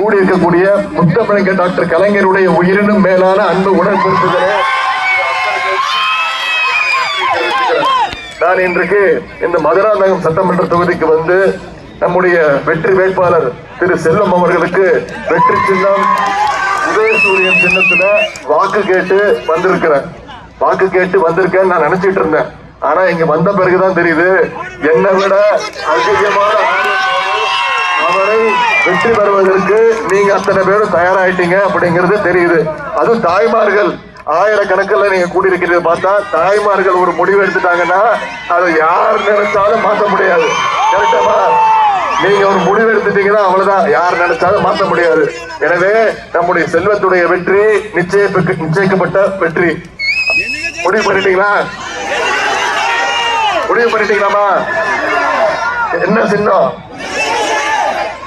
கூடியிருக்கக்கூடிய முத்தமிழங்க doctor கலைஞருடைய உயிரினும் மேலான அன்பு உடன்பொருத்துகிறே நான் இன்றைக்கு இந்த மதுராந்தகம் சட்டமன்ற தொகுதிக்கு வந்து நம்முடைய வெற்றி வேட்பாளர் திரு செல்வம் அவர்களுக்கு வெற்றி சின்னம் உதயசூரியன் சின்னத்துல வாக்கு கேட்டு வந்திருக்கிறேன். வாக்கு கேட்டு வந்திருக்கேன்னு நான் நினைச்சிட்டு இருந்தேன். ஆனா இங்க வந்த பிறகுதான் தெரியுது என்னை விட அதிகமான அவரை வெற்றி பெறுவதற்கு நீங்க அத்தனை பேரும் தயாராயிட்டீங்க அப்படிங்கிறது தெரியுது. அது தாய்மார்கள். ஆயிரக்கணக்கில் நீங்க கூடியிருக்கிறத பார்த்தா தாய்மார்கள் ஒரு முடிவு எடுத்துட்டாங்கன்னா அதை யார் நினைச்சாலும் மாற்ற முடியாது. கரெக்டாமா நீங்க ஒரு முடிவு எடுத்துட்டீங்கன்னா அவ்வளவுதான். யார் நினைச்சாலும் மாற்ற முடியாது. எனவே நம்முடைய செல்வத்துடைய வெற்றி நிச்சய நிச்சயிக்கப்பட்ட வெற்றி. முடிவு பண்ணிட்டீங்களா? முடிவு பண்ணிட்டீங்களாமா என்ன சின்னம்?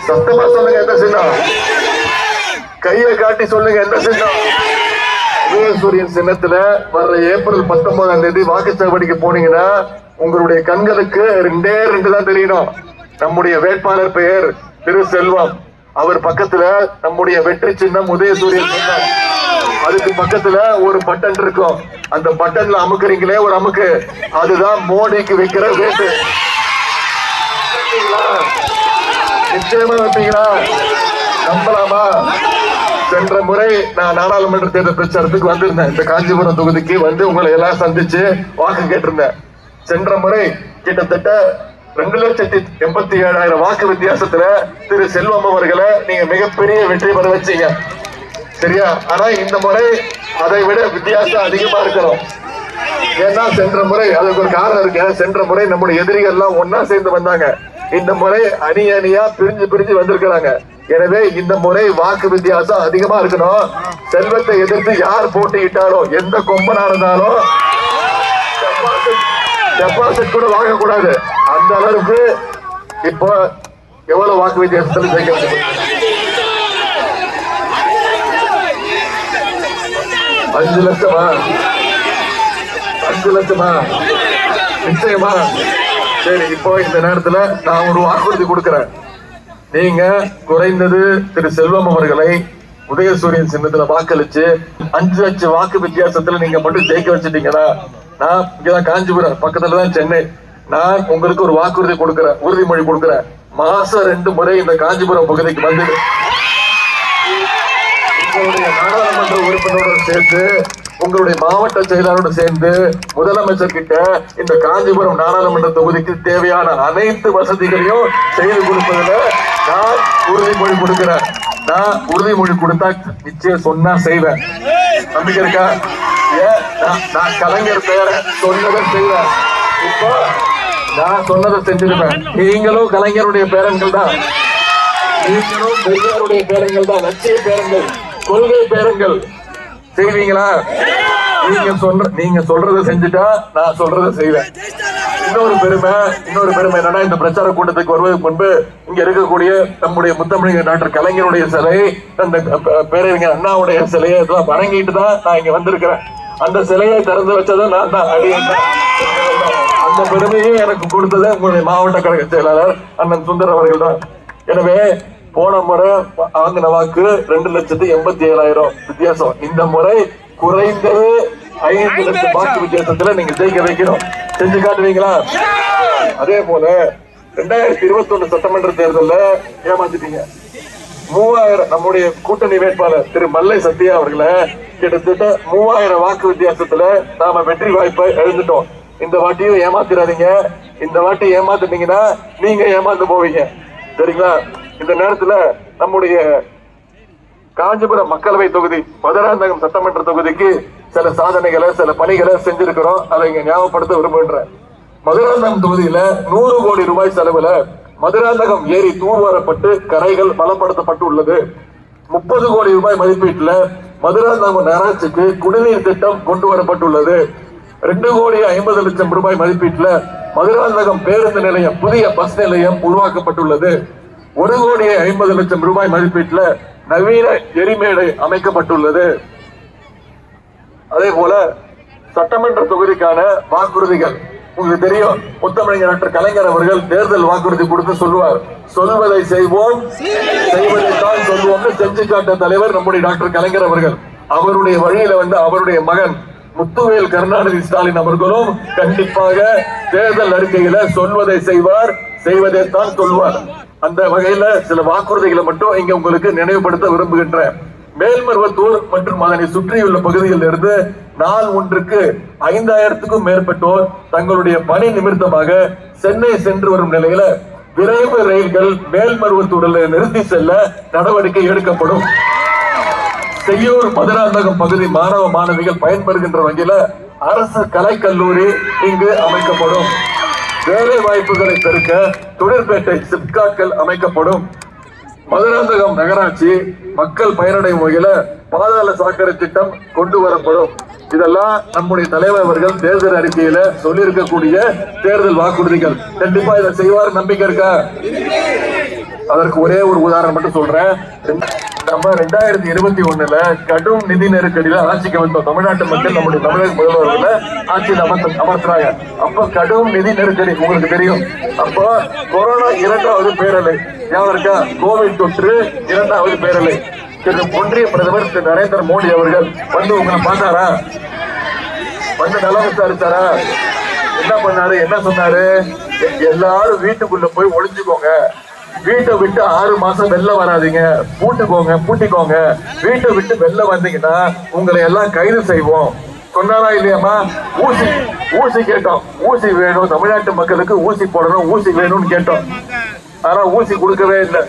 சத்தமா சொல்லுங்க என்ன சின்னம் கையை காட்டி சொல்லுங்க என்ன சின்னம் உதயசூரியன் சின்னத்துல வர்ற ஏப்ரல் பத்தொன்பதாம் தேதி வாக்குச்சாவடிக்கு போனீங்கன்னா உங்களுடைய கண்களுக்கு ரெண்டே ரெண்டு தான் தெரியணும். நம்முடைய வேட்பாளர் பெயர் திரு செல்வம். அவர் பக்கத்துல நம்முடைய வெற்றி சின்னம் உதயசூரியன் சின்னம். அதுக்கு பக்கத்துல ஒரு பட்டன் இருக்கும். அந்த பட்டன்ல அமுக்குறீங்களே ஒரு அமுக்கு. அதுதான் மோடிக்கு வைக்கிற வேட்டு. நிச்சயமா வைப்பீங்களா நம்பலாமா? சென்ற முறை நான் நாடாளுமன்ற தேர்தல் பிரச்சாரத்துக்கு வந்திருந்தேன். இந்த காஞ்சிபுரம் தொகுதிக்கு வந்து உங்களை எல்லாம் சந்திச்சு வாக்கு கேட்டிருந்தேன். சென்ற முறை கிட்டத்தட்ட ரெண்டு லட்சத்தி எண்பத்தி ஏழாயிரம் வாக்கு வித்தியாசத்துல திரு செல்வம் அவர்களை நீங்க மிகப்பெரிய வெற்றி பெற வச்சீங்க. சரியா? ஆனா இந்த முறை அதை விட வித்தியாசம் அதிகமா இருக்கிறோம். ஏன்னா சென்ற முறை அதுக்கு ஒரு காரணம் இருக்கு. சென்ற முறை நம்முடைய எதிரிகள் எல்லாம் ஒன்னா சேர்ந்து வந்தாங்க. இந்த முறை அணி அணியா பிரிஞ்சு பிரிஞ்சு வந்திருக்கிறாங்க. எனவே இந்த முறை வாக்கு வித்தியாசம் அதிகமா இருக்கணும். செல்வத்தை எதிர்த்து யார் போட்டியிட்டாலும் எந்த கொம்பனா இருந்தாலும் டெபாசிட் கூட வாங்கக்கூடாது. அந்த அளவுக்கு இப்போ எவ்வளவு வாக்கு வித்தியாசத்தில் ஜெயிக்க முடியும் அஞ்சு லட்சமா? அஞ்சு லட்சமா? நிச்சயமா. சரி இப்போ இந்த நேரத்துல நான் ஒரு வாக்குறுதி கொடுக்கிறேன். நீங்க குறைந்தது திரு செல்வம் அவர்களை உதயசூரியன் சின்னத்துல வாக்களிச்சு அஞ்சு லட்சம் வாக்கு வித்தியாசத்துல நீங்க மட்டும் ஜெயிக்க வச்சுட்டீங்கன்னா நான் இங்கதான் காஞ்சிபுரம் பக்கத்துல தான் சென்னை. நான் உங்களுக்கு ஒரு வாக்குறுதி கொடுக்கிறேன் உறுதிமொழி கொடுக்கிறேன். மாசம் ரெண்டு முறை இந்த காஞ்சிபுரம் பகுதிக்கு வந்து உங்களுடைய நாடாளுமன்ற உறுப்பினருடன் சேர்த்து உங்களுடைய மாவட்ட செயலாளரோடு சேர்ந்து முதலமைச்சர் கிட்ட இந்த காஞ்சிபுரம் நாடாளுமன்ற தொகுதிக்கு தேவையான அனைத்து வசதிகளையும் செய்து கொடுப்பதில் நான் உறுதிமொழி கொடுக்கிறேன். நான் உறுதிமொழி கொடுத்தா நிச்சயம் சொன்னா செய்வேன். நம்பிக்கை இருக்கா? ஏன் நான் நான் கலைஞர் பேரை சொன்னதை செய்வேன். இப்போ நான் சொன்னதை செஞ்சிருப்பேன். நீங்களும் கலைஞருடைய பேரன்கள் தான். நீங்களும் பெரியாருடைய பேரங்கள் தான். லட்சிய பேரங்கள் கொள்கை பேரங்கள் செய்வீங்களா? நீங்க சொல்ற நீங்க சொல்றத செஞ்சுட்டா நான் சொல்றத செய்வேன். இன்னொரு பெருமை இன்னொரு பெருமை என்னன்னா இந்த பிரச்சார கூட்டத்துக்கு வருவதற்கு முன்பு இங்க இருக்கக்கூடிய நம்முடைய முத்தமிழக டாக்டர் கலைஞருடைய சிலை அந்த பேரறிஞர் அண்ணாவுடைய சிலையை இதெல்லாம் வணங்கிட்டு தான் நான் இங்க வந்திருக்கிறேன். அந்த சிலையை திறந்து வச்சதும் நான் தான் அடியேன். அந்த பெருமையை எனக்கு கொடுத்தது உங்களுடைய மாவட்ட கழக செயலாளர் அண்ணன் சுந்தர் அவர்கள் தான். எனவே போன முறை வாங்கின வாக்கு ரெண்டு லட்சத்தி எண்பத்தி ஏழாயிரம். வித்தியாசம். இந்த முறை குறைந்தது ஐந்து லட்சம் வாக்கு வித்தியாசத்துல நீங்க ஜெயிக்க வைக்கணும். செஞ்சு காட்டுவீங்களா? அதே போல ரெண்டாயிரத்தி இருபத்தி ஒண்ணு சட்டமன்ற தேர்தல்ல ஏமாத்திட்டீங்க. மூவாயிரம் நம்முடைய கூட்டணி வேட்பாளர் திரு மல்லை சத்யா அவர்களை கிட்டத்தட்ட மூவாயிரம் வாக்கு வித்தியாசத்துல நாம வெற்றி வாய்ப்பை எழுந்துட்டோம். இந்த வாட்டியும் ஏமாத்திராதீங்க. இந்த வாட்டி ஏமாத்துனீங்கன்னா நீங்க ஏமாந்து போவீங்க. சரிங்களா? இந்த நேரத்துல நம்முடைய காஞ்சிபுரம் மக்களவை தொகுதி மதுராந்தகம் சட்டமன்ற தொகுதிக்கு சில சாதனைகளை சில பணிகளை செஞ்சிருக்கிறோம். அதை இங்க ஞாபகப்படுத்த விரும்புகின்றேன். மதுராந்தகம் தொகுதியில நூறு கோடி ரூபாய் செலவுல மதுராந்தகம் ஏரி தூர்வாரப்பட்டு கரைகள் பலப்படுத்தப்பட்டு உள்ளது. முப்பது கோடி ரூபாய் மதிப்பீட்டுல மதுராந்தகம் நகராட்சிக்கு குடிநீர் திட்டம் கொண்டு வரப்பட்டுள்ளது ரெண்டு கோடி ஐம்பது லட்சம் ரூபாய் மதிப்பீட்டுல மதுராந்தகம் பேருந்து நிலையம் புதிய பஸ் நிலையம் உருவாக்கப்பட்டுள்ளது ஒரு கோடி ஐம்பது லட்சம் ரூபாய் மதிப்பீட்டில் நவீன எரிமேடை அமைக்கப்பட்டுள்ளது. அதே போல சட்டமன்ற தொகுதிக்கான வாக்குறுதிகள். உங்களுக்கு தெரியும் முத்தமிழர் டாக்டர் கலைஞர் அவர்கள் தேர்தல் வாக்குறுதி கொடுத்து சொல்லுவார். சொல்வதை செய்வோம் செய்வதைத்தான் சொல்வோம்னு செஞ்சு காட்ட தலைவர் நம்முடைய டாக்டர் கலைஞர் அவர்கள். அவருடைய வழியில வந்து அவருடைய மகன் முத்துவேல் கருணாநிதி ஸ்டாலின் அவர்களும் கண்டிப்பாக தேர்தல் அறிக்கையில சொல்வதை செய்வார் செய்வதைத்தான் சொல்வார். அந்த வகையில சில வாக்குறுதிகளை மட்டும் இங்க உங்களுக்கு நினைவுபடுத்த விரும்புகின்றேன். மேல்மருவத்தூர் மற்றும் அதனை சுற்றியுள்ள பகுதிகளில் இருந்து நாள் ஒன்றுக்கு ஐந்தாயிரத்துக்கும் மேற்பட்டோர் தங்களுடைய பணி நிமித்தமாக சென்னை சென்று வரும் நிலையில விரைவு ரயில்கள் மேல்மருவத்தூரில் நிறுத்தி செல்ல நடவடிக்கை எடுக்கப்படும். செய்யூர் மதுராந்தகம் பகுதி மாணவ மாணவிகள் பயன்பெறுகின்ற வகையில அரசு கலைக்கல்லூரி இங்கு அமைக்கப்படும். வேலை வாய்ப்புகளை பெருக்க தொழிற்பேட்டை சிப்காக்கள் அமைக்கப்படும். மதுராந்தகம் நகராட்சி மக்கள் பயனடையும் வகையில பாதாள சாக்கடை திட்டம் கொண்டு வரப்படும். இதெல்லாம் நம்முடைய தலைவர் அவர்கள் தேர்தல் அறிக்கையில சொல்லியிருக்கக்கூடிய தேர்தல் வாக்குறுதிகள். கண்டிப்பா இதை செய்வார் நம்பிக்கை இருக்கா? அதற்கு ஒரே ஒரு உதாரணம் மட்டும் சொல்றேன். நம்ம ரெண்டாயிரத்தி இருபத்தி ஒண்ணுல கடும் நிதி நெருக்கடியில ஆட்சிக்கு வந்தோம் தமிழ்நாட்டு மக்கள் நம்முடைய தமிழக முதல்வர்கள ஆட்சியில் அமர்த்த அமர்த்துறாங்க அப்ப கடும் நிதி நெருக்கடி உங்களுக்கு தெரியும். அப்போ கொரோனா இரண்டாவது பேரலை. ஞாபகம் இருக்கா? கோவிட் தொற்று இரண்டாவது பேரலை. திரு ஒன்றிய பிரதமர் திரு நரேந்திர மோடி அவர்கள் வந்து உங்களை பார்த்தாரா? வந்து நலம் விசாரித்தாரா என்ன பண்ணாரு? என்ன சொன்னாரு? எல்லாரும் வீட்டுக்குள்ள போய் ஒளிஞ்சுக்கோங்க. வீட்டை விட்டு ஆறு மாசம் வெளில வராதீங்க. பூட்டுக்கோங்க பூட்டிக்கோங்க. வீட்டை விட்டு வெளில வந்தீங்கன்னா உங்களை எல்லாம் கைது செய்வோம். சொன்னாரா இல்லையாம்மா? ஊசி ஊசி கேட்டோம். ஊசி வேணும். தமிழ்நாட்டு மக்களுக்கு ஊசி போடணும். ஊசி வேணும்னு கேட்டோம். ஆனா ஊசி கொடுக்கவே இல்லை.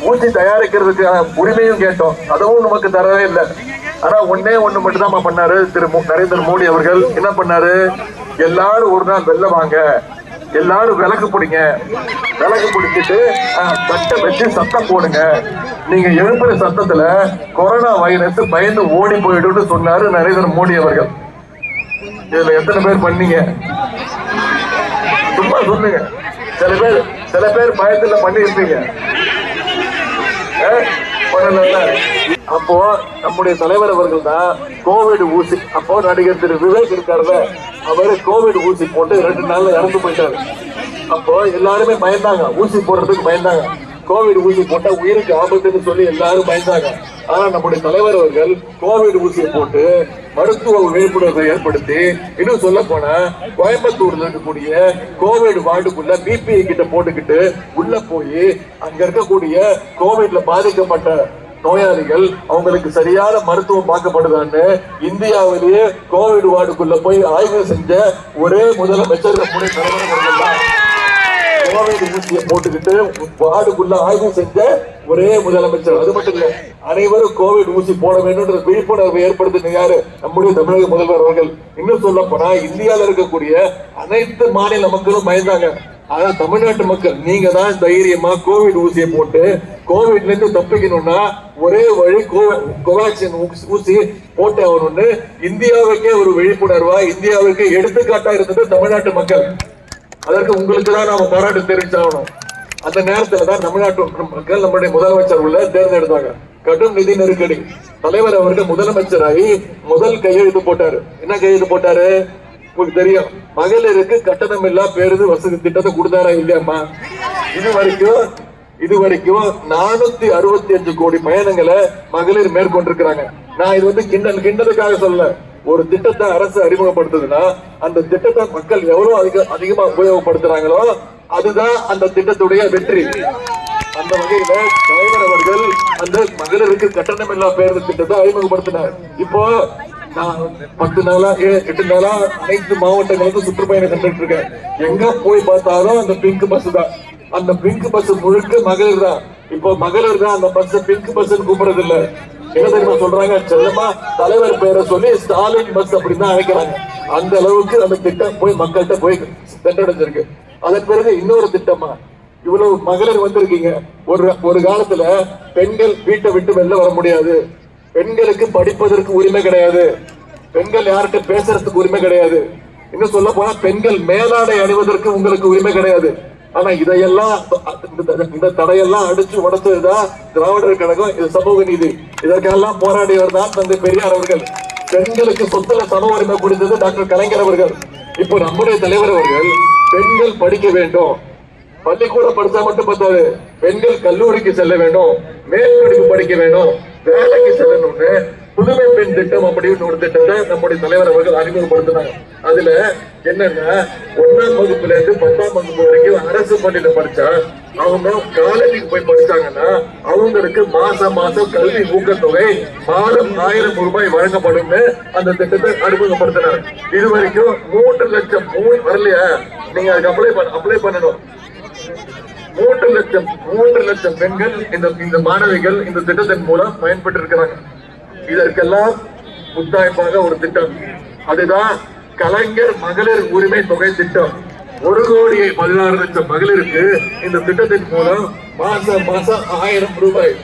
ஊசி தயாரிக்கிறதுக்கு உரிமையும் கேட்டோம். அதுவும் நமக்கு தரவே இல்லை. ஆனா ஒன்னே ஒண்ணு மட்டும் தான் பண்ணாரு. திரு நரேந்திர மோடி அவர்கள். என்ன பண்ணாரு? எல்லாரும் ஒரு நாள் வெளில வாங்க. எல்லாரும் விளக்கு பிடிங்க. விளக்கு பிடிச்சிட்டு அஹ், தட்டை வச்சு சத்தம் போடுங்க. நீங்க எழுப்புற சத்தத்துல கொரோனா வைரஸ் பயந்து ஓடி போயிடும்னு சொன்னாரு நரேந்திர மோடி அவர்கள். இதுல எத்தனை பேர் பண்ணீங்க? சும்மா சொல்லுங்க. சில பேர் சில பேர் பயத்துல பண்ணிருப்பீங்க அப்போ நம்முடைய தலைவர் அவர்கள் தான் கோவிட் ஊசி. அப்போ நடிகர் திரு விவேக் இருக்காருல்ல அவர் கோவிட் ஊசி போட்டு ரெண்டு நாள்ல இறந்து போயிட்டாரு. அப்போ எல்லாருமே பயந்தாங்க. ஊசி போடுறதுக்கு பயந்தாங்க. கோவிட் ஊசி போட்டா உயிருக்கு ஆபத்துன்னு சொல்லி எல்லாரும் பயந்தாங்க. ஆனா நம்முடைய தலைவர் அவர்கள் கோவிட் ஊசியை போட்டு மருத்துவ விழிப்புணர்வை ஏற்படுத்தி இன்னும் சொல்ல போனா கோயம்புத்தூர்ல இருக்கக்கூடிய கோவிட் வார்டுக்குள்ள பிபிஐ கிட்ட போட்டுக்கிட்டு உள்ள போய் அங்க இருக்கக்கூடிய கோவிட்ல பாதிக்கப்பட்ட நோயாளிகள் அவங்களுக்கு சரியான மருத்துவம் பார்க்கப்படுதான்னு இந்தியாவிலேயே கோவிட் வார்டுக்குள்ள போய் ஆய்வு செஞ்ச ஒரே முதலமைச்சர் நம்முடைய தலைவர் தான். கோவிட் ஊசியை போட்டுக்கிட்டு வார்டுக்குள்ள ஆய்வு செஞ்ச ஒரே முதலமைச்சர். அது மட்டும் இல்ல அனைவரும் கோவிட் ஊசி போட வேண்டும்ன்ற விழிப்புணர்வை ஏற்படுத்தின யாரு? நம்முடைய தமிழக முதல்வர் அவர்கள். இன்னும் சொல்ல போனா இந்தியால இருக்கக்கூடிய அனைத்து மாநில மக்களும் பயந்தாங்க. ஆனா தமிழ்நாட்டு மக்கள் நீங்க தான் தைரியமா கோவிட் ஊசியை போட்டு கோவிட்ல இருந்து தப்பிக்கணும்னா ஒரே வழி கோவாக்சின் ஊசி போட்டு ஆகணும்னு இந்தியாவுக்கே ஒரு விழிப்புணர்வா இந்தியாவுக்கு எடுத்துக்காட்டா இருந்தது தமிழ்நாட்டு மக்கள். அதற்கு உங்களுக்கு தான் நாம பாராட்டு தெரிவிச்சாகணும். அந்த நேரத்துல தான் தமிழ்நாட்டு மக்கள் நம்முடைய முதலமைச்சர் உள்ள தேர்ந்தெடுத்தாங்க. கடும் நிதி நெருக்கடி. தலைவர் அவர்கள் முதலமைச்சராகி முதல் கையெழுத்து போட்டாரு. என்ன கையெழுத்து போட்டாரு? உங்களுக்கு தெரியும். மகளிருக்கு கட்டணம் இல்லா பேருந்து வசதி திட்டத்தை கொடுத்தாரா இல்லையாம்மா? இது வரைக்கும் இது வரைக்கும் நானூத்தி அறுபத்தி அஞ்சு கோடி பயணங்களை மகளிர் மேற்கொண்டிருக்கிறாங்க. நான் இது வந்து கிண்டல் கிண்டலுக்காக சொல்ல ஒரு திட்டத்தை அரசு அறிமுகப்படுத்துதுன்னா அந்த திட்டத்தை மக்கள் எவ்வளவு அதிக அதிகமா உபயோகப்படுத்துறாங்களோ அதுதான் அந்த திட்டத்துடைய வெற்றி. அந்த வகையில தலைவர் அவர்கள் அந்த மகளிருக்கு கட்டணமில்லா பேருந்து திட்டத்தை அறிமுகப்படுத்தினார். இப்போ நான் பத்து நாளா எட்டு நாளா அனைத்து மாவட்டங்களுக்கும் சுற்றுப்பயணம் கண்டுட்டு இருக்கேன். எங்க போய் பார்த்தாலும் அந்த பிங்க் பஸ் தான். அந்த பிங்க் பஸ் முழுக்க மகளிர் தான். இப்போ மகளிர் தான் அந்த பஸ் பிங்க் பஸ் கூப்பிடுறது இல்ல என்ன தெரியுமா சொல்றாங்க? செல்லமா தலைவர் பேரை சொல்லி ஸ்டாலின் பஸ் அப்படின்னு தான் அழைக்கிறாங்க. அந்த அளவுக்கு அந்த திட்டம் போய் மக்கள்கிட்ட போய் சென்றடைஞ்சிருக்கு. அதன் பிறகு இன்னொரு திட்டமா இவ்வளவு மகளிர் வந்திருக்கீங்க. ஒரு ஒரு காலத்துல பெண்கள் வீட்டை விட்டு வெளில வர முடியாது. பெண்களுக்கு படிப்பதற்கு உரிமை கிடையாது. பெண்கள் யார்கிட்ட பேசுறதுக்கு உரிமை கிடையாது. இன்னும் சொல்ல போனா பெண்கள் மேலாடை அணிவதற்கு உங்களுக்கு உரிமை கிடையாது. ஆனா இதையெல்லாம் இந்த- இந்த தடையெல்லாம் அடிச்சு உடச்சதுதான் திராவிடர் கழகம் இது சமூக நீதி. இதற்கெல்லாம் போராடியவர் தான் தந்தை பெரியார் அவர்கள். பெண்களுக்கு சொத்துல சம உரிமை கொடுத்தது டாக்டர் கலைஞர் அவர்கள். இப்போ நம்முடைய தலைவர் அவர்கள் பெண்கள் படிக்க வேண்டும். பள்ளிக்கூடம் படிச்சா மட்டும் பத்தாது. பெண்கள் கல்லூரிக்கு செல்ல வேண்டும். மேல் படிப்பு படிக்க வேண்டும். வேலைக்கு செல்லணும்னு புதுமை பெண் திட்டம் அப்படின்னு ஒரு திட்டத்தை நம்முடைய தலைவர் அவர்கள் அறிமுகப்படுத்தினாங்க. அதுல என்னன்னா ஒன்னாம் வகுப்புல இருந்து பத்தாம் வகுப்பு வரைக்கும் அரசு பள்ளியில படிச்சா அவங்க காலேஜுக்கு போய் படிச்சாங்கன்னா அவங்களுக்கு மாசம் மாசம் கல்வி ஊக்கத்தொகை மாதம் ஆயிரம் ரூபாய் வழங்கப்படும்னு அந்த திட்டத்தை அறிமுகப்படுத்தினார் இது வரைக்கும் மூன்று லட்சம் மூணு வரலையா? நீங்க அதுக்கு அப்ளை பண்ண அப்ளை பண்ணணும். மூன்று லட்சம் மூன்று லட்சம் பெண்கள் இந்த இந்த மாணவிகள் இந்த திட்டத்தின் மூலம் பயன்பெற்று இருக்கிறாங்க இதற்கெல்லாம் முத்தாய்ப்பாக ஒரு திட்டம். அதுதான் கலைஞர் மகளிர் உரிமை தொகை திட்டம். ஒரு கோடியே பதினாறு லட்சம் மகளிருக்கு இந்த திட்டத்தின் மூலம் மாசம் மாசம் ஆயிரம் ரூபாய்